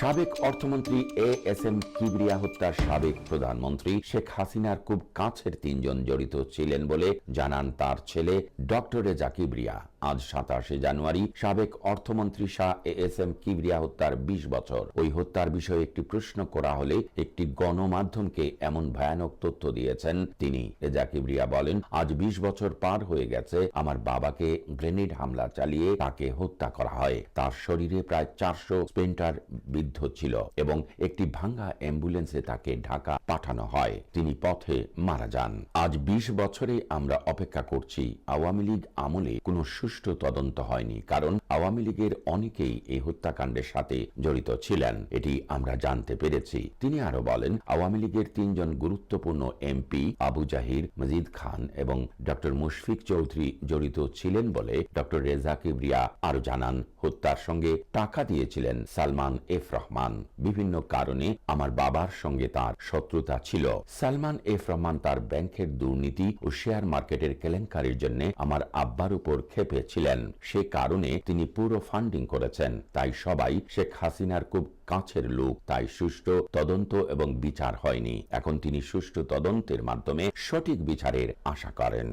সাবেক অর্থমন্ত্রী এ S M Kibria হত্যার সাবেক প্রধানমন্ত্রী শেখ হাসিনার খুব কাছের তিনজন জড়িত ছিলেন বলে জানান তার ছেলে ডক্টর রেজা কিবরিয়া। আজ সাতাশে জানুয়ারি সাবেক অর্থমন্ত্রী Shah A S M Kibria হত্যার বিশ বছর। ওই হত্যার বিষয়ে একটি প্রশ্ন করা হলে একটি গণমাধ্যমকে এমন ভয়ানক তথ্য দিয়েছেন তিনি। রেজা কিবরিয়া বলেন, আজ বিশ বছর পার হয়ে গেছে, আমার বাবাকে গ্রেনেড হামলা চালিয়ে তাকে হত্যা করা হয়। তার শরীরে প্রায় চারশো স্পেন্টার বিদ্ধ ছিল এবং একটি ভাঙ্গা অ্যাম্বুলেন্সে তাকে ঢাকা পাঠানো হয়। তিনি পথে মারা যান। আজ বিশ বছরে আমরা অপেক্ষা করছি, আওয়ামী লীগ আমলে কোনো সুষ্ঠু তদন্ত হয়নি, কারণ আওয়ামী লীগের অনেকেই এই হত্যাকাণ্ডের সাথে জড়িত ছিলেন। এটি আমরা জানতে পেরেছি। তিনি আরও বলেন, আওয়ামী লীগের তিনজন গুরুত্বপূর্ণ এমপি আবু জাহির, মজিদ খান এবং ডক্টর মুশফিক চৌধুরী জড়িত ছিলেন বলে ডক্টর রেজা কিবরিয়া আরও জানান। হত্যার সঙ্গে টাকা দিয়েছিলেন সালমান এফ রহমান। বিভিন্ন কারণে আমার বাবার সঙ্গে তার শত্রুতা ছিল। সালমান এফ রহমান তার ব্যাংকের দুর্নীতি ও শেয়ার মার্কেটের কেলেঙ্কারির জন্য আমার আব্বার উপর খেপে ছিলেন সে কারণে তিনি পুরো ফান্ডিং করেছেন। তাই সবাই শেখ হাসিনার খুব কাছের লোক। তাই সুষ্ঠু তদন্ত এবং বিচার হয়নি। এখন তিনি সুষ্ঠু তদন্তের মাধ্যমে সঠিক বিচারের আশা করেন।